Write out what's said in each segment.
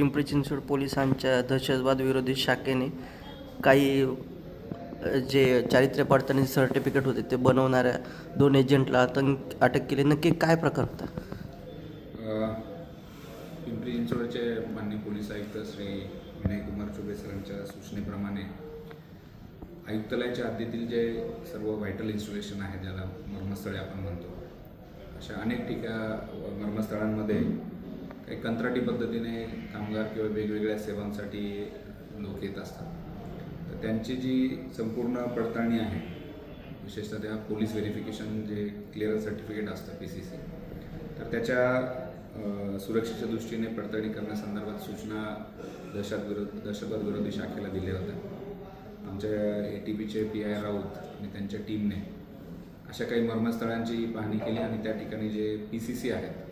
पिंपरी चिंचवड पोलिसांच्या दहशतवाद विरोधी शाखेने काही जे चारित्र्य पडताळणी सर्टिफिकेट होते ते बनवणाऱ्या दोन एजंटला आतंक अटक केली. नक्की काय प्रकार होता? पिंपरी चिंचवडचे मान्य पोलीस आयुक्त श्री विनयकुमार चुबे सरांच्या सूचनेप्रमाणे आयुक्तालयाच्या हद्दीतील जे सर्व व्हायटल इन्स्टॉलेशन आहे ज्याला मर्मस्थळे आपण म्हणतो अशा अनेक ठिका मर्मस्थळांमध्ये एक कंत्राटी पद्धतीने कामगार किंवा वेगवेगळ्या सेवांसाठी लोक येत असतात. तर त्यांची जी संपूर्ण पडताळणी आहे विशेषतः त्या पोलीस व्हेरिफिकेशन जे क्लिअरन्स सर्टिफिकेट असतं पी सी सी तर त्याच्या सुरक्षेच्या दृष्टीने पडताळणी करण्यासंदर्भात सूचना दहशत विरोध दहशतवाद विरोधी शाखेला दिल्या होत्या. आमच्या ए टी पीचे पी आय राऊत आणि त्यांच्या टीमने अशा काही मर्मस्थळांची पाहणी केली आणि त्या ठिकाणी जे पी सी सी आहेत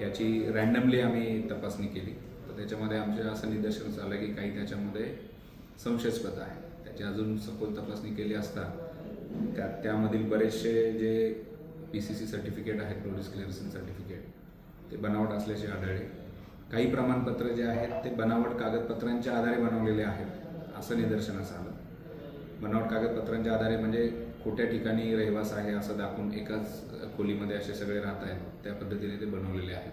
याची रँडमली आम्ही तपासणी केली. तर त्याच्यामध्ये आमच्या असं निदर्शनास आलं की काही त्याच्यामध्ये संशयास्पद आहे. त्याची अजून सखोल तपासणी केली असता त्या त्यामधील बरेचसे जे पी सी सी सर्टिफिकेट आहेत प्रोड्यूस क्लिअरन्सिंग सर्टिफिकेट ते बनावट असल्याचे आढळले. काही प्रमाणपत्र जे आहेत ते बनावट कागदपत्रांच्या आधारे बनवलेले आहेत असं निदर्शनास आलं. बनावट कागदपत्रांच्या आधारे म्हणजे कुठल्या ठिकाणी रहिवास आहे असं दाखवून एकाच खोलीमध्ये असे सगळे राहत आहेत त्या पद्धतीने ते बनवलेले आहेत.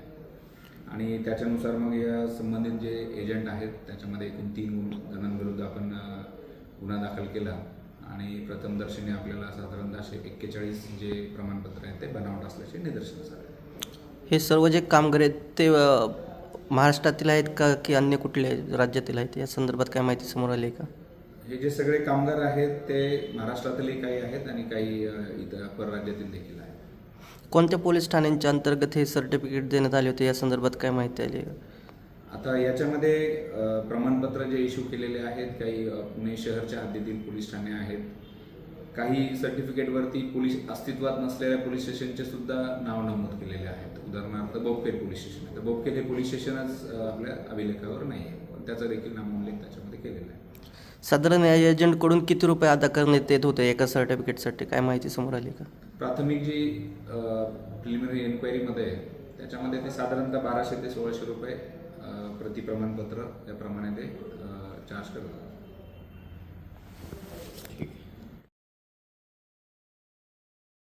आणि त्याच्यानुसार मग या संबंधित जे एजंट आहेत त्याच्यामध्ये एकूण तीन गुण- जणांविरुद्ध आपण गुन्हा दाखल केला. आणि प्रथमदर्शनी आपल्याला साधारणतः असे एक्केचाळीस जे प्रमाणपत्र आहेत ते बनावट असल्याचे निदर्शनास आले. हे सर्व जे कामगार आहेत ते महाराष्ट्रातील आहेत का की अन्य कुठले राज्यातील आहेत? या संदर्भात काय माहिती समोर आली आहे का? हे जे सगळे कामगार आहेत ते महाराष्ट्रातीलही काही आहेत आणि काही इतर परराज्यातील देखील आहेत. कोणत्या पोलीस ठाण्यांच्या अंतर्गत हे सर्टिफिकेट देण्यात आले होते? या संदर्भात काय माहिती आली? आता याच्यामध्ये प्रमाणपत्र जे इश्यू केलेले आहेत काही पुणे शहरच्या हद्दीतील पोलीस ठाणे आहेत. काही सर्टिफिकेटवरती पोलीस अस्तित्वात नसलेल्या पोलीस स्टेशनचे सुद्धा नाव नमूद केलेले आहेत. उदाहरणार्थ बोपखेल पोलीस स्टेशन. आहे तर बोपखेल हे पोलीस स्टेशनच आपल्या अभिलेखावर नाही आहे पण त्याचा देखील नामोल्लेख त्याच्यामध्ये केलेला आहे. साधारण या एजंटकडून किती रुपये अदा करण्यात येत होते एका सर्टिफिकेटसाठी काय माहिती समोर आली का? प्राथमिक जी प्रिलिमिनरी एन्क्वायरीमध्ये आहे त्याच्यामध्ये ते साधारणतः बाराशे ते सोळाशे रुपये प्रतिप्रमाणपत्र प्रति प्रमाणपत्र ते चार्ज करतात